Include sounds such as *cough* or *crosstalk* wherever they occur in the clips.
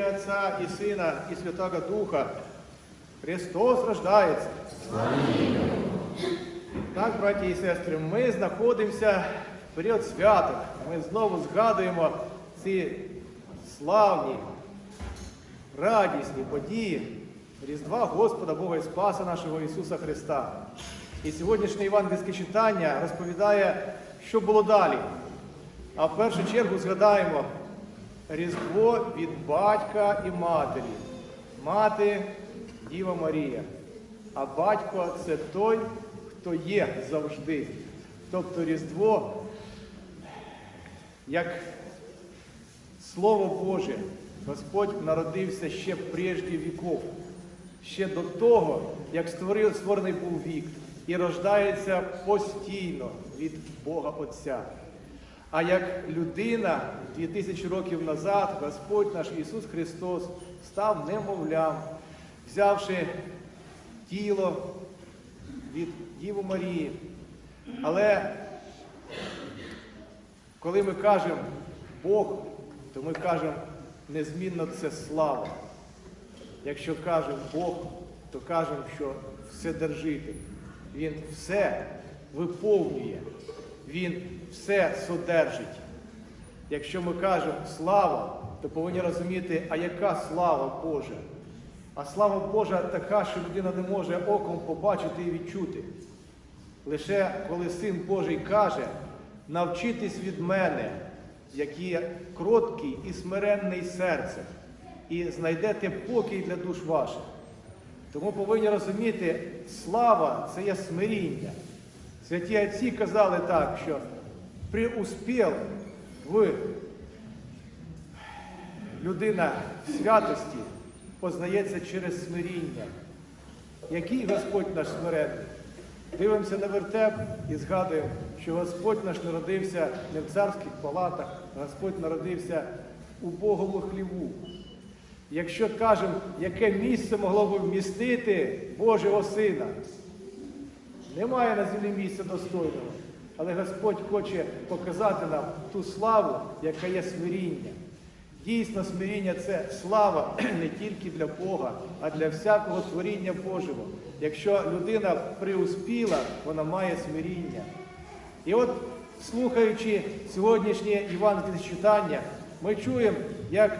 ім'я Отця і Сина, і Святого Духа. Христос рождається. Так, браті і сестри, ми знаходимося в період святок. Ми знову згадуємо ці славні, радісні події Різдва Господа Бога і Спаса нашого Ісуса Христа. І сьогоднішнє євангельське читання розповідає, що було далі. А в першу чергу згадаємо Різдво від батька і матері. Мати Діва Марія. А батько це той, хто є завжди. Тобто Різдво, як Слово Боже, Господь народився ще прежде віков, ще до того, як створив, створений був вік, і рождається постійно від Бога Отця. А як людина 2000 років назад, Господь наш Ісус Христос став немовлям, взявши тіло від Діву Марії. Але коли ми кажемо Бог, то ми кажемо незмінно це слава. Якщо кажемо Бог, то кажемо, що вседержитель. Він все виповнює, Він все содержить. Якщо ми кажемо слава, то повинні розуміти, а яка слава Божа? А слава Божа така, що людина не може оком побачити і відчути. Лише коли Син Божий каже, навчитись від мене, який є кроткий і смиренний серцем, і знайдете покій для душ ваших. Тому повинні розуміти, слава це є смиріння. Святі отці казали так, що преуспіл в людина святості познається через смиріння. Який Господь наш смиренний? Дивимося на вертеп і згадуємо, що Господь наш народився не в царських палатах, Господь народився у Богому хліву. Якщо кажемо, яке місце могло б вмістити Божого Сина, немає на землі місця достойного. Але Господь хоче показати нам ту славу, яка є смиріння. Дійсно, смиріння це слава не тільки для Бога, а для всякого творіння Божого. Якщо людина приуспіла, вона має смиріння. І от, слухаючи сьогоднішнє євангельське читання, ми чуємо, як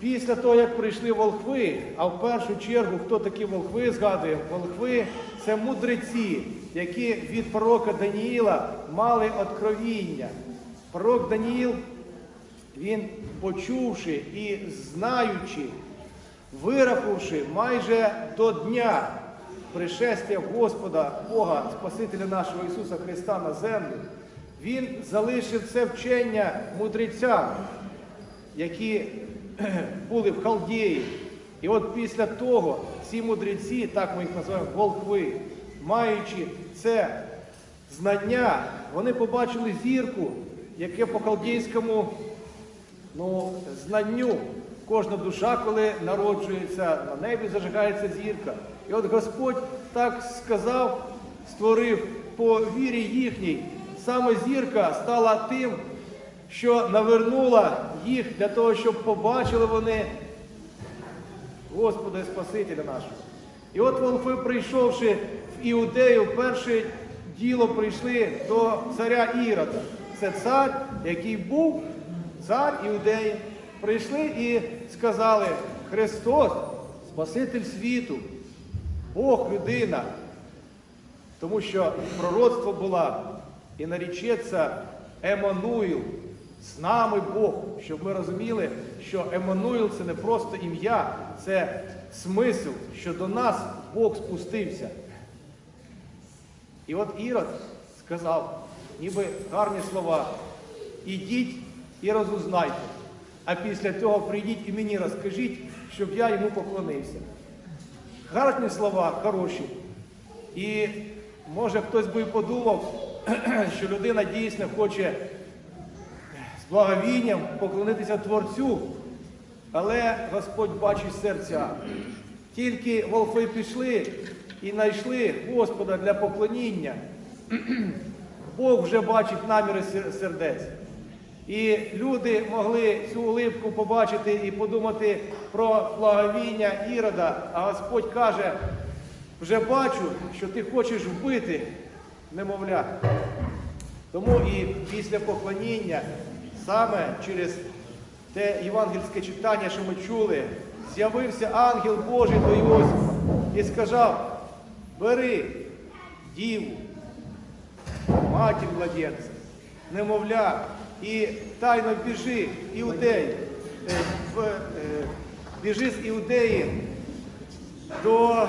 після того, як прийшли волхви, а в першу чергу, хто такі волхви згадує, волхви це мудреці, які від пророка Даніїла мали откровіння. Пророк Даніїл, він, почувши і знаючи, вирахувши майже до дня пришестя Господа, Бога, Спасителя нашого Ісуса Христа на землю, він залишив це вчення мудрецям, які *clears throat* були в Халдеї. І от після того ці мудреці, так ми їх називаємо волхви, маючи це знання, вони побачили зірку, яке по халдейському ну, знанню кожна душа, коли народжується, на небі зажигається зірка. І от Господь так сказав, створив по вірі їхній, саме зірка стала тим, що навернула їх для того, щоб побачили вони Господа і Спасителя нашого. І от волхви, прийшовши в Іудею, перше діло прийшли до царя Ірода. Це цар, який був цар Іудеї. Прийшли і сказали, Христос, Спаситель світу, Бог людина. Тому що пророцтво було і нарічеться Еммануїл, з нами Бог, щоб ми розуміли, що Еммануїл це не просто ім'я, це смисл, що до нас Бог спустився. І от Ірод сказав, ніби гарні слова, ідіть і розузнайте, а після цього прийдіть і мені розкажіть, щоб я йому поклонився. Гарні слова, хороші. І може хтось би і подумав, *clears throat* що людина дійсно хоче благовінням поклонитися Творцю, але Господь бачить серця. Тільки волфи пішли і знайшли Господа для поклоніння. Бог вже бачить наміри сердець. І люди могли цю улипку побачити і подумати про благовіння Ірода, а Господь каже, вже бачу, що ти хочеш вбити немовля. Тому і після поклоніння, саме через те євангельське читання, що ми чули, з'явився ангел Божий до Іосифа і сказав, бери діву, матір младенця, немовля, і тайно біжи в Іудеї, е, в, е, біжи з Іудеї до, е,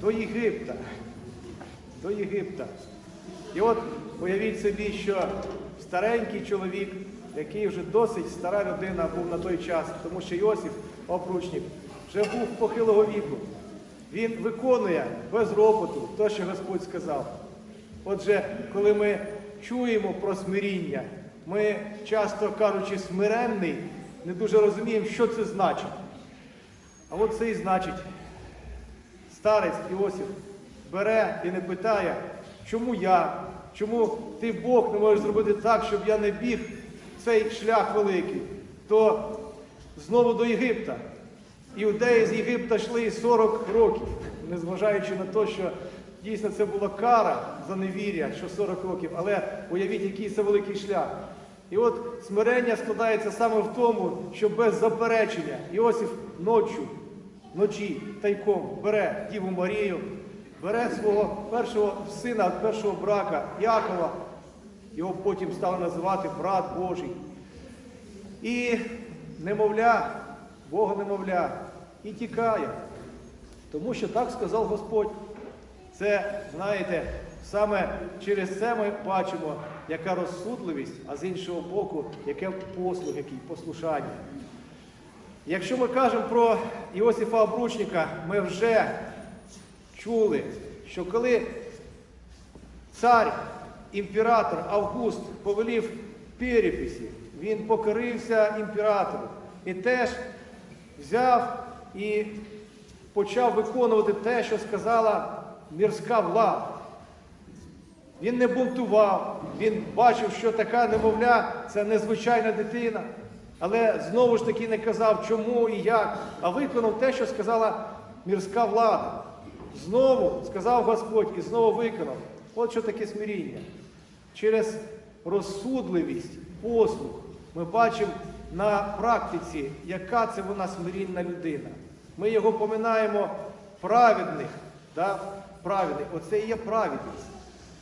до Єгипта. До Єгипта. І от уявіть собі, що старенький чоловік, який вже досить стара людина був на той час, тому що Йосиф, обручник, вже був похилого віку. Він виконує без ропоту те, що Господь сказав. Отже, коли ми чуємо про смиріння, ми часто кажучи смиренний, не дуже розуміємо, що це значить. А от це і значить, старець Іосиф бере і не питає, чому я, чому ти Бог не можеш зробити так, щоб я не біг цей шлях великий, то знову до Єгипта. Іудеї з Єгипта йшли 40 років, незважаючи на те, що дійсно це була кара за невір'я, що 40 років, але уявіть, який це великий шлях. І от смирення складається саме в тому, що без заперечення Іосиф ночі, вночі тайком бере Діву Марію, бере свого першого сина першого брака Якова, його потім стали називати брат Божий. І немовля, Бога немовля, і тікає. Тому що так сказав Господь. Це, знаєте, саме через це ми бачимо, яка розсудливість, а з іншого боку, яке послуг, який послушання. Якщо ми кажемо про Іосифа Обручника, ми вже чули, що коли цар, імператор Август повелів переписі, він покорився імператору і теж взяв і почав виконувати те, що сказала мірська влада. Він не бунтував, він бачив, що така немовля це незвичайна дитина. Але знову ж таки не казав, чому і як, а виконав те, що сказала мірська влада. Знову сказав Господь і знову виконав. От що таке смиріння. Через розсудливість, послуг ми бачимо на практиці, яка це вона смирінна людина. Ми його поминаємо праведних. Да? Праведних. Оце і є праведність.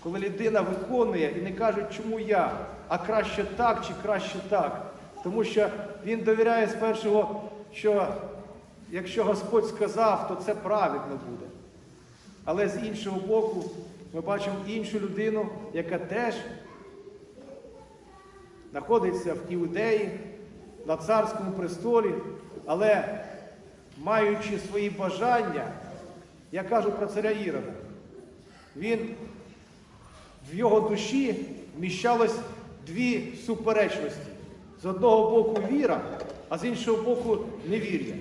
Коли людина виконує і не каже, чому я, а краще так чи краще так. Тому що він довіряє спершу, що якщо Господь сказав, то це праведно буде. Але з іншого боку, ми бачимо іншу людину, яка теж знаходиться в Іудеї, на царському престолі, але маючи свої бажання, я кажу про царя Ірода, він в його душі вміщалось дві суперечності. З одного боку віра, а з іншого боку невір'я.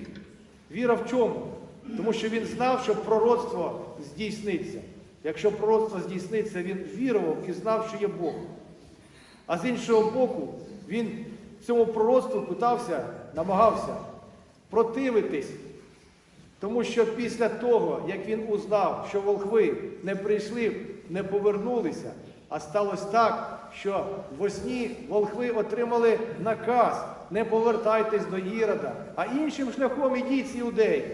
Віра в чому? Тому що він знав, що пророцтво здійсниться. Якщо пророцтво здійсниться, він вірував і знав, що є Бог. А з іншого боку, він цьому пророцтву питався, намагався противитись. Тому що після того, як він узнав, що волхви не прийшли, не повернулися, а сталося так, що в сні волхви отримали наказ не повертайтесь до Ірода, а іншим шляхом ідіть з іудеї.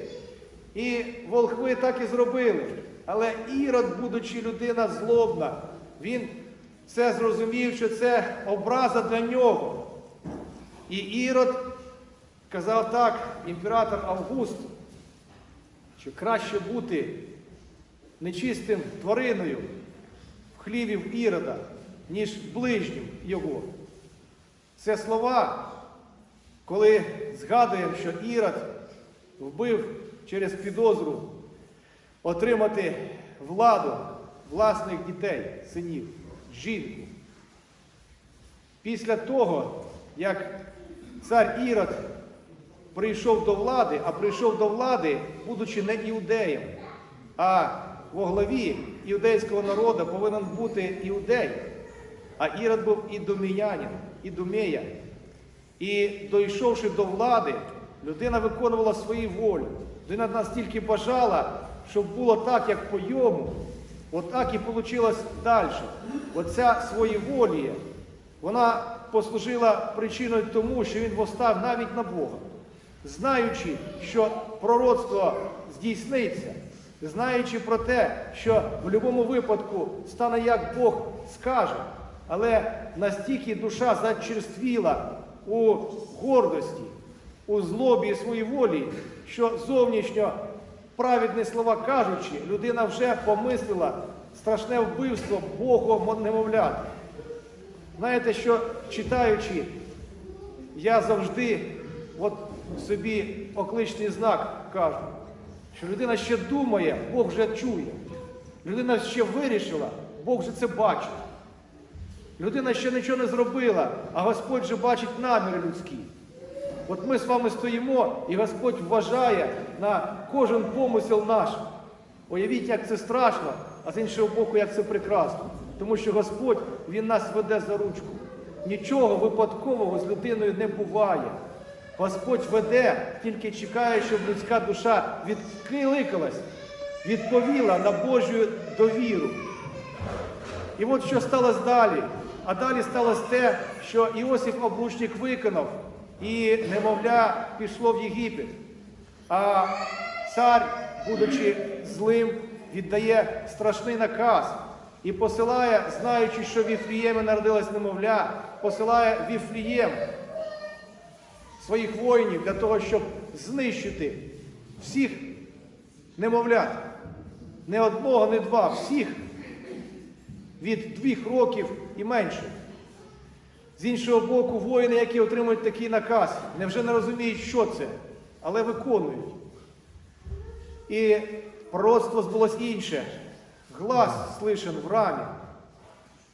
І волхви так і зробили. Але Ірод, будучи людина злобна, він це зрозумів, що це образа для нього. І Ірод казав так, імператор Август, що краще бути нечистим твариною в хліві в Ірода, ніж ближнім його. Це слова, коли згадуємо, що Ірод вбив через підозру отримати владу власних дітей, синів, жінку. Після того, як цар Ірод прийшов до влади, а прийшов до влади, будучи не іудеєм, а во главі іудейського народу повинен бути іудей, а Ірод був ідоміянин, ідомея. І дійшовши до влади, людина виконувала свою волю. Людина настільки бажала, щоб було так, як по йому, отак і вийшло далі. Оця своєволія, вона послужила причиною тому, що він восстав навіть на Бога, знаючи, що пророцтво здійсниться, знаючи про те, що в будь-якому випадку стане як Бог скаже, але настільки душа зачерствіла у гордості, у злобі і своїй волі, що зовнішньо праведні слова кажучи, людина вже помислила страшне вбивство Богом немовляти. Знаєте, що читаючи, я завжди от собі окличний знак кажу, що людина ще думає, Бог вже чує. Людина ще вирішила, Бог вже це бачить. Людина ще нічого не зробила, а Господь вже бачить наміри людські. От ми з вами стоїмо, і Господь вважає на кожен помисел наш. Уявіть, як це страшно, а з іншого боку, як це прекрасно. Тому що Господь Він нас веде за ручку. Нічого випадкового з людиною не буває. Господь веде, тільки чекає, щоб людська душа відкликалась, відповіла на Божу довіру. І от що сталося далі. А далі сталося те, що Іосиф обручник виконав, і немовля пішло в Єгипет. А цар, будучи злим, віддає страшний наказ і посилає, знаючи, що в Віфліємі народилась немовля, посилає Віфлієм своїх воїнів для того, щоб знищити всіх немовлят. Не одного, не два, всіх від двох років і менше. З іншого боку, воїни, які отримують такий наказ, невже не розуміють, що це, але виконують. І пророцтво збулось інше. Глас слишен в рамі.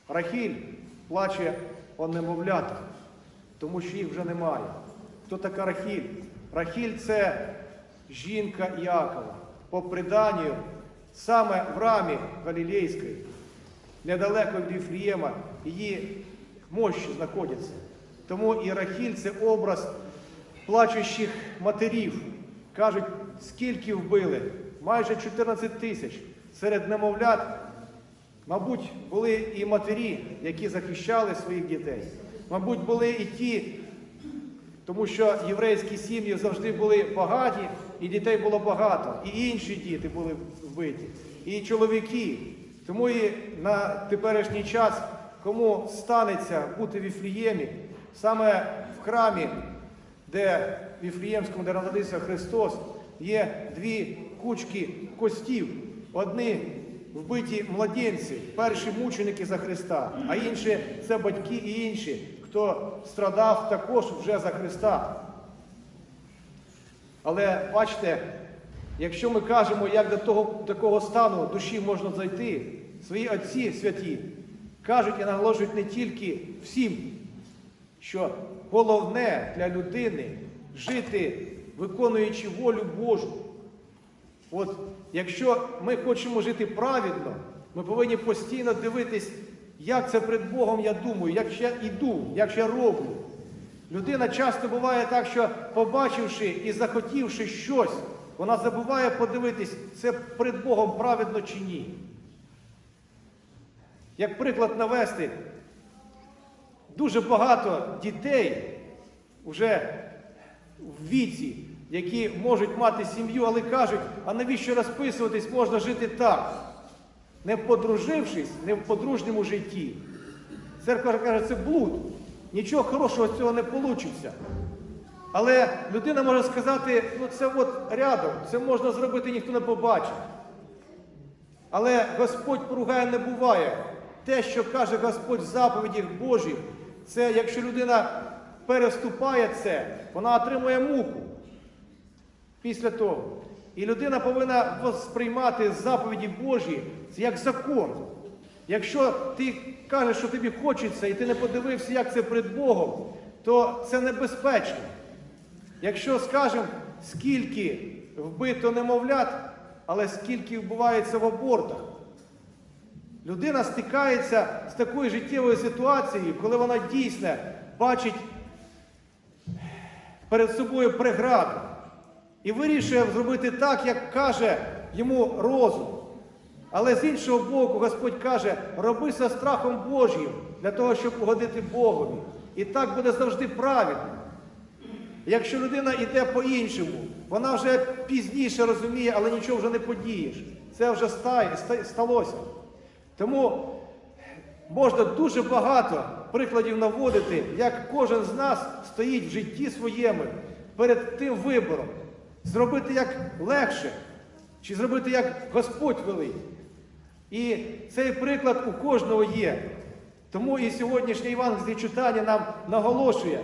Рахіль плаче о немовлятах, тому що їх вже немає. Хто така Рахіль? Рахіль це жінка Іакова. По преданню, саме в рамі Галілейської, недалеко від Віфлієма, її мощі знаходяться. Тому і Рахіль це образ плачущих матерів. Кажуть, скільки вбили? Майже 14 тисяч. Серед немовлят, мабуть, були і матері, які захищали своїх дітей. Мабуть, були і ті, тому що єврейські сім'ї завжди були багаті, і дітей було багато, і інші діти були вбиті, і чоловіки. Тому і на теперішній час, кому станеться бути в Віфліємі, саме в храмі, де в Віфліємському, де народився Христос, є дві кучки костів. Одні вбиті младенці, перші мученики за Христа, а інші це батьки і інші, хто страдав також вже за Христа. Але бачите, якщо ми кажемо, як до того, такого стану душі можна зайти, свої отці святі кажуть і наголошують не тільки всім, що головне для людини жити, виконуючи волю Божу. От якщо ми хочемо жити праведно, ми повинні постійно дивитись, як це перед Богом я думаю, як я іду, як я роблю. Людина часто буває так, що побачивши і захотівши щось, вона забуває подивитись, це перед Богом праведно чи ні. Як приклад навести, дуже багато дітей вже в віці, які можуть мати сім'ю, але кажуть, а навіщо розписуватись, можна жити так, не подружившись, не в подружньому житті. Церква каже, це блуд. Нічого хорошого з цього не вийде. Але людина може сказати, ну це от рядом, це можна зробити, ніхто не побачить. Але Господь поругає не буває. Те, що каже Господь в заповідях Божих, це якщо людина переступає це, вона отримує муку після того. І людина повинна сприймати заповіді Божі як закон. Якщо ти кажеш, що тобі хочеться, і ти не подивився, як це перед Богом, то це небезпечно. Якщо скажемо, скільки вбито немовлят, але скільки вбувається в абортах. Людина стикається з такою життєвою ситуацією, коли вона дійсно бачить перед собою преграду і вирішує зробити так, як каже йому розум. Але з іншого боку, Господь каже, роби за страхом Божим для того, щоб угодити Богові. І так буде завжди правильно. Якщо людина йде по-іншому, вона вже пізніше розуміє, але нічого вже не подієш. Це вже сталося. Тому можна дуже багато прикладів наводити, як кожен з нас стоїть в житті своєму перед тим вибором. Зробити як легше, чи зробити як Господь велить. І цей приклад у кожного є. Тому і сьогоднішнє євангельське читання нам наголошує,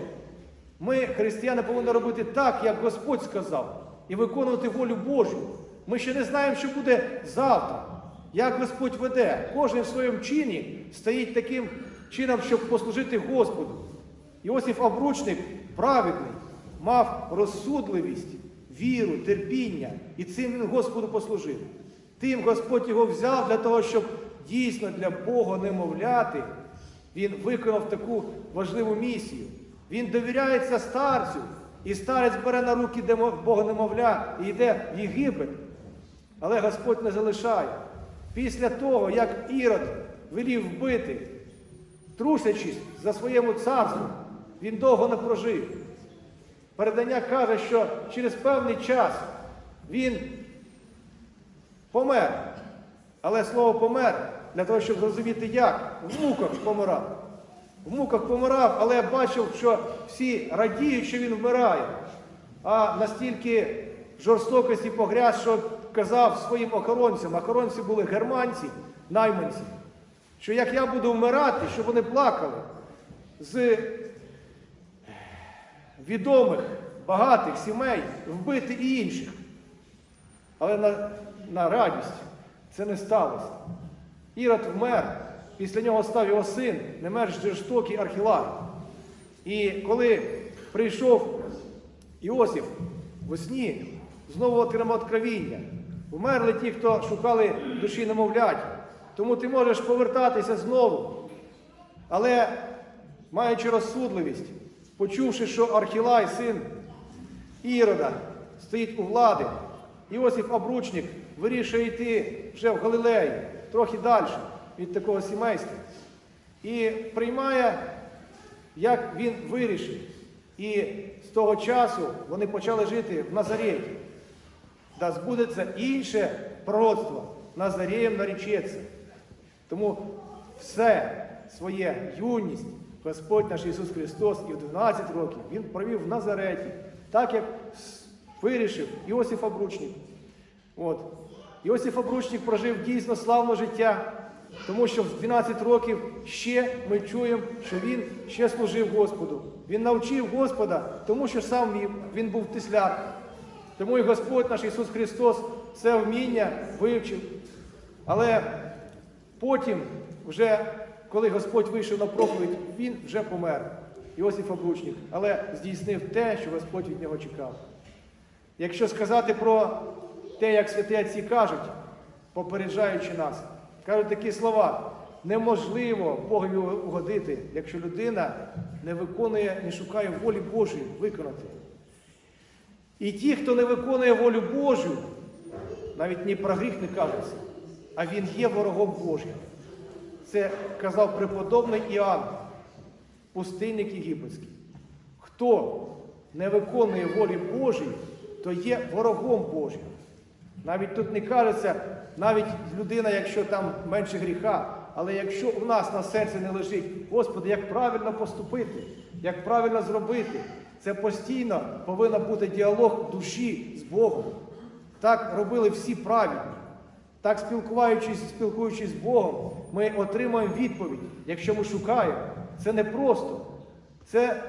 ми, християни, повинні робити так, як Господь сказав, і виконувати волю Божу. Ми ще не знаємо, що буде завтра, як Господь веде. Кожен в своєму чині стоїть таким чином, щоб послужити Господу. Іосиф Обручник, праведний, мав розсудливість, віру, терпіння, і цим він Господу послужив. Тим Господь його взяв для того, щоб дійсно для Бога немовляти, він виконав таку важливу місію. Він довіряється старцю, і старець бере на руки Бога немовля і йде в Єгипет. Але Господь не залишає. Після того, як Ірод велів вбити, трусячись за своєму царству, він довго не прожив. Передання каже, що через певний час він помер. Але слово помер для того, щоб зрозуміти, як в муках помирав. В муках помирав, але бачив, що всі радіють, що він вмирає. А настільки жорстокості погряз, що казав своїм охоронцям, охоронці були германці, найманці, що як я буду вмирати, щоб вони плакали з відомих, багатих сімей вбити і інших. Але на, на радість це не сталося. Ірод вмер, після нього став його син, не менш жорстокий архілар. І коли прийшов Іосиф в сні, знову отримав откровіння. Вмерли ті, хто шукали душі немовлять. Тому ти можеш повертатися знову. Але маючи розсудливість, почувши, що Архілай, син Ірода, стоїть у влади, Іосиф Обручник вирішує йти вже в Галилею, трохи далі від такого сімейства. І приймає, як він вирішив. І з того часу вони почали жити в Назареті. Да збудеться інше пророцтво. Назареєм наречеться. Тому все своє юність Господь наш Ісус Христос і в 12 років Він провів в Назареті, так як вирішив Іосиф Обручник. От. Іосиф Обручник прожив дійсно славне життя, тому що в 12 років ще ми чуємо, що він ще служив Господу. Він навчив Господа, тому що сам він був тисляр. Тому і Господь наш Ісус Христос це вміння вивчив. Але потім, вже коли Господь вийшов на проповідь, він вже помер. Іосиф Обручник, але здійснив те, що Господь від нього чекав. Якщо сказати про те, як святі отці кажуть, попереджаючи нас, кажуть такі слова: неможливо Богові угодити, якщо людина не виконує, не шукає волі Божої виконати. І ті, хто не виконує волю Божу, навіть ні про гріх не кажеться, а він є ворогом Божим. Це казав преподобний Іоанн, пустинник єгипетський. Хто не виконує волі Божої, то є ворогом Божим. Навіть тут не кажеться, навіть людина, якщо там менше гріха, але якщо у нас на серці не лежить, Господи, як правильно поступити, як правильно зробити, це постійно повинен бути діалог душі з Богом. Так робили всі праведні. Так спілкуючись, спілкуючись з Богом, ми отримуємо відповідь, якщо ми шукаємо. Це не просто. Це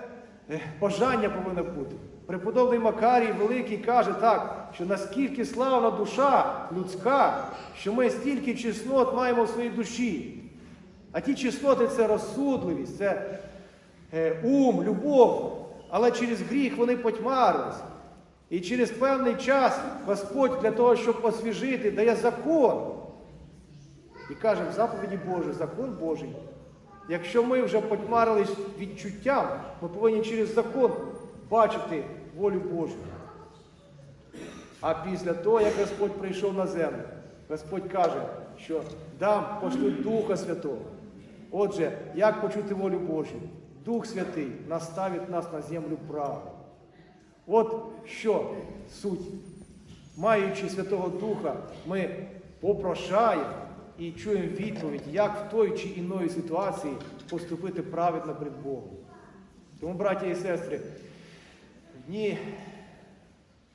е, бажання повинно бути. Преподобний Макарій Великий каже так, що наскільки славна душа людська, що ми стільки чеснот маємо в своїй душі. А ті чесноти це розсудливість, це е, ум, любов, але через гріх вони потьмарилися. І через певний час Господь для того, щоб освіжити, дає закон. І каже, в заповіді Божій, закон Божий. Якщо ми вже потьмарились відчуттям, ми повинні через закон бачити волю Божу. А після того, як Господь прийшов на землю, Господь каже, що дам пошлю Духа Святого. Отже, як почути волю Божу? Дух Святий наставить нас на землю правду. От що суть. Маючи Святого Духа, ми попрошаємо і чуємо відповідь, як в той чи іної ситуації поступити праведно перед Богом. Тому, браті і сестри, в дні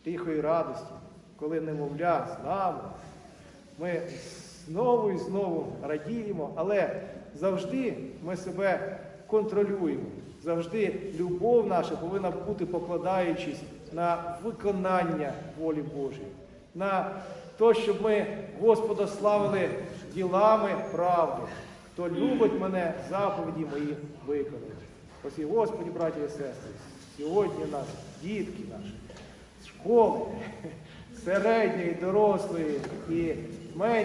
тихої радості, коли немовля з нами, ми знову і знову радіємо, але завжди ми себе контролюємо. Завжди любов наша повинна бути покладаючись на виконання волі Божої, на те, щоб ми Господа славили ділами правди. Хто любить мене, заповіді мої виконує. Ось і Господі, браті і сестри, сьогодні нас, дітки наші, школи, *laughs* середньої, дорослої і меншої.